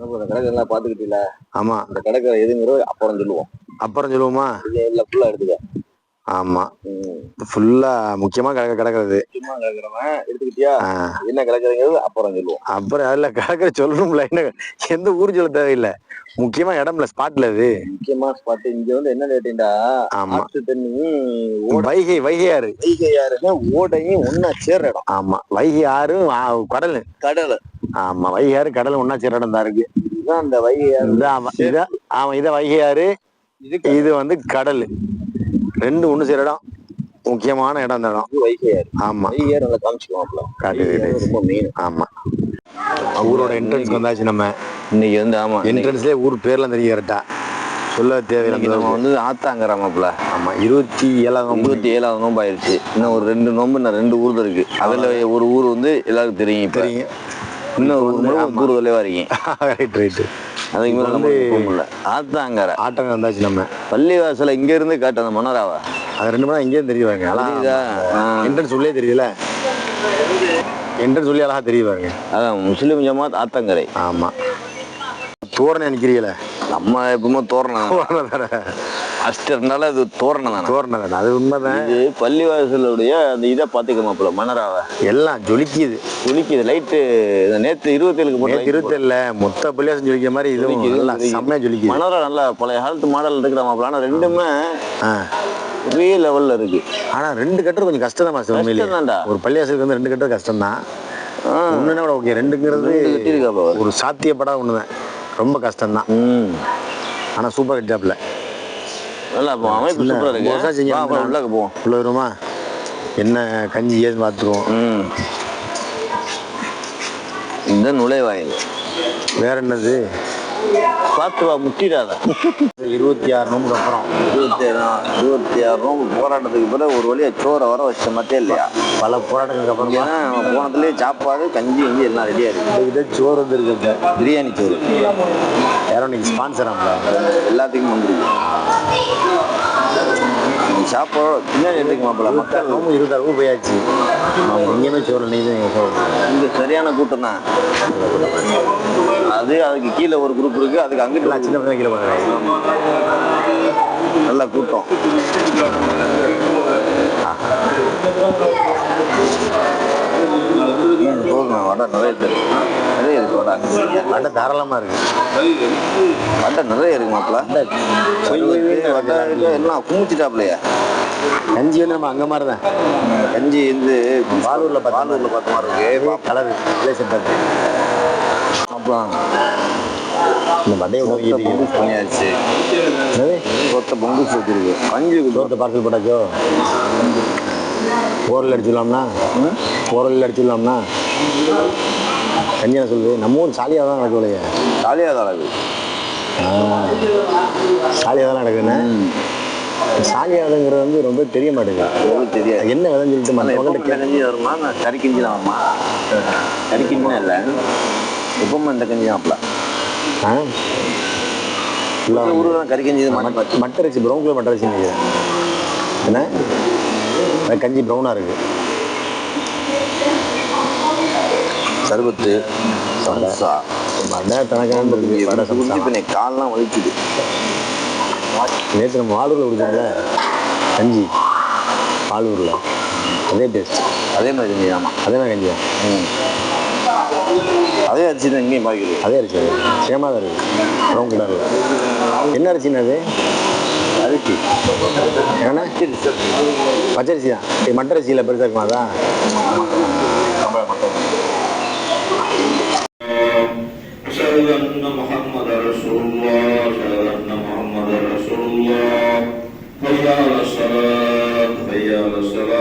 இந்த பாத்துக்கிட்டீங்களா ஆமா. இந்த கடற்கரை எதுங்கிறத அப்புறம் சொல்லுவோம். அப்புறம் சொல்லுவோமா? இது எல்லாம் ஃபுல்லா எடுத்துக்க. ஆமா. ஃபுல்லா முக்கியமா கிடக்க கிடக்குறது. சும்மா கிடக்குறவன் எடுத்துக்கிட்டியா? என்ன கிடக்குறங்கிறது அப்புறம் சொல்லுவோம். அப்புறம் அதுல கிடக்குற சொல்லணும்ல என்ன எந்த ஊர் சொல்ல தேவையில்லை. முக்கியமா இடம்ல ஸ்பாட்ல இது முக்கியமா ஸ்பாட் இங்க வந்து என்ன கேட்டீங்கன்னா ஆமா. தண்ணியும் ஓட வைகை வைகையாறு வைகையாருங்க ஓடையும் ஒன்னா சேர்ற இடம். ஆமா. வைகை ஆறு கடல். கடல். ஆமா வைகை ஆறு கடல் ஒன்னா சேர இடம் தான் இருக்கு இதுதான் அந்த வைகையாறு. இது ஆமா இத ஆமா இத வந்து கடல். ரெண்டு ஒண்ணு சேர இடம் முக்கியமான இடம் அந்த இடம். வைகையாறு. ஆமா. வைகையாறு நல்லா வைகையாறு ரொம்ப மெயின் ஆமா. ஊரோட என்ட்ரன்ஸ் வந்தாச்சு நம்ம. இன்னைக்கு வந்து ஆமா என்ட்ரன்ஸ்லயே ஊர் பேர்லாம் தெரியும் கரெக்டா சொல்ல தேவையில்லை நம்ம வந்து ஆத்தாங்கிறமாப்ல ஆமா இருபத்தி ஏழாம் நோம்பு. இருபத்தி ஏழாவது நோம்பு ஆயிருச்சு இன்னும் ஒரு ரெண்டு நோம்பு இன்னும் ரெண்டு ஊர் தான் இருக்கு. அதுல ஒரு ஊர் வந்து எல்லாருக்கும் தெரியும் தெரியும். இன்னும் ஊர் தொலைவா இருக்கீங்க ரைட் ரைட்டு அதுக்கு மேல வந்து- ஆத்தாங்கர. ஆட்டம் வந்தாச்சு நம்ம. பள்ளிவாசல இங்க இருந்து காட்டு அந்த மன்னராவ? அது ரெண்டு மணி இங்கேயும் தெரியுவாங்க. என்ட்ரன்ஸ் உள்ளே தெரியல என்ட்ரன்ஸ் உள்ளே அழகா தெரியுவாங்க. அதான் முஸ்லிம் ஜமாத் ஆத்தங்கரை. ஆமா. தோரணை நிக்கிறீங்களே நம்ம எப்பவுமே தோரணம் அஷ்டர்னால அது தோரணம் தானே. தோரணை தானே அது உண்மைதான். இது பள்ளிவாசலுடைய அந்த இதை பாத்துக்கமாப்புல மன்னராவ. எல்லாம் ஜொலிக்குது. குளிக்குது லைட்டு நேத்து இருபத்தேழுக்கு போட்ட நேற்று இருபத்தேழுல மொத்த பள்ளியாசம் ஜொலிக்கிற மாதிரி இதுவும் ஜொலிக்குது, நல்லா ஜொலிக்குது. ஜொலிக்குது. மனோரா நல்லா பழைய காலத்து மாடல் இருக்கிற மாப்பிள ஆனா ரெண்டுமே. ஒரே லெவல்ல இருக்கு. ஆனா ரெண்டு கட்டுறது கொஞ்சம் கஷ்டம் தான் கஷ்டம்தான்டா. ஒரு பள்ளியாசலுக்கு வந்து ரெண்டு கட்டுறது கஷ்டம் தான் ஒண்ணுன்னா கூட ஓகே ரெண்டுங்கிறது. ஒரு சாத்தியப்படாத ஒண்ணுதான். ரொம்ப கஷ்டம் தான் ம். ஆனா சூப்பர் கட்டாப்ல நல்லா இப்போ அமைப்பு இல்ல, சூப்பரா ரொம்ப வருஷம் இருக்கு போவோம் உள்ள வருமா என்ன கஞ்சி ஏன்னு பார்த்துருவோம் இந்த நுழைவாயில். வேற என்னது? பார்த்து முட்டிடாத. இருபத்தி ஆறு நோம்புக்கு அப்புறம். இருபத்தி ஏழு இருபத்தி ஆறு ரூம் போராட்டத்துக்கு பிறகு ஒரு வழியா சோறை வர வச்ச மத்தே இல்லையா? பல போராட்டங்களுக்கு அப்புறமா. நம்ம போனதுலேயே சாப்பாடு கஞ்சி இஞ்சி எல்லாம் ரெடியா இருக்கு. இந்த சோறு வந்து இருக்கு பிரியாணி சோறு. யாரோ இன்னைக்கு ஸ்பான்சர் ஆகல எல்லாத்துக்கும் வந்துருக்கு. சாப்பாடு பின்னாடி எடுத்துக்க மாப்பிள்ள மக்கள் நோம்பு இருபத்தாறு ரூபா போயாச்சு எங்கேயுமே சோறு நீ தான் சோறு இங்க சரியான கூட்டம் தான் அது அதுக்கு கீழே ஒரு குரூப் இருக்கு அதுக்கு அங்கிட்டு எல்லாம் சின்ன பசங்க கீழே போகிறாங்க நல்ல கூட்டம் ம், போதும் வடை நிறைய இருக்கு. நிறைய இருக்கு வடை வடை தாராளமா இருக்கு. வடை நிறைய இருக்கு மாப்பிள்ள வடை எல்லாம் குமிச்சிட்டாப்லையா. கஞ்சி வந்து நம்ம அங்க மாதிரி தான் கஞ்சி வந்து பாலூர்ல பார்த்த பாலூர்ல பார்த்த மாதிரி இருக்கு. கலர் ரிலேஷன் பார்த்து அப்புறம் இந்த வடையை பொங்கு பண்ணியாச்சு. சொத்தை பொங்கு வச்சிருக்கு கஞ்சி சோத்தை பார்சல் போட்டாச்சோ? ஓரல் அடிச்சுடலாம்னா? ஓரல் அடிச்சுடலாம்னா? கஞ்சியா சொல்லுது நம்ம ஊர் சாலியாக தான் நடக்கும் இல்லையா? காலியாக தான் அழகு சாலியாக தான் நடக்குதுண்ணே. சாலியாதுங்கிறது வந்து ரொம்ப தெரிய மாட்டேங்குது. தெரியாது என்ன விதைன்னு சொல்லிட்டு இந்த கஞ்சி வருமா நான் கறி கஞ்சி தான் வருமா கறி கஞ்சினா இல்லை எப்பவுமே இந்த கஞ்சி தான் ஆ? ஃபுல்லாக ஊரில் தான் கறி கஞ்சி மாற்றி பார்த்து மட்டை அரிசி ப்ரௌன் கலர் மட்டை அரிசி நினைக்கிறேன். என்ன? அது கஞ்சி ப்ரௌனாக இருக்கு. சர்பத்து சம்சா. வடை தனக்கான இருக்கு. வடை சம்சா. நீ கால்லாம் வலிக்குது. நேற்று நம்ம வாலூரில் குடிச்சோம்ல கஞ்சி. வாலூரில் அதே டேஸ்ட் அதே மாதிரி கஞ்சி ஆமாம் அதே மாதிரி கஞ்சியா? ம். அதே அரிசி தான் இங்கேயும் பாய்க்குது அதே அரிசி சேமாக தான் இருக்குது ப்ரௌன் கலரில் என்ன அரிசின்னு அது? அரிசி. ஏன்னா பச்சரிசி தான் இது மட்டரிசியில் பெருசாக இருக்குமா அதான் محمد رسول الله حي على الصلاة حي على الصلاة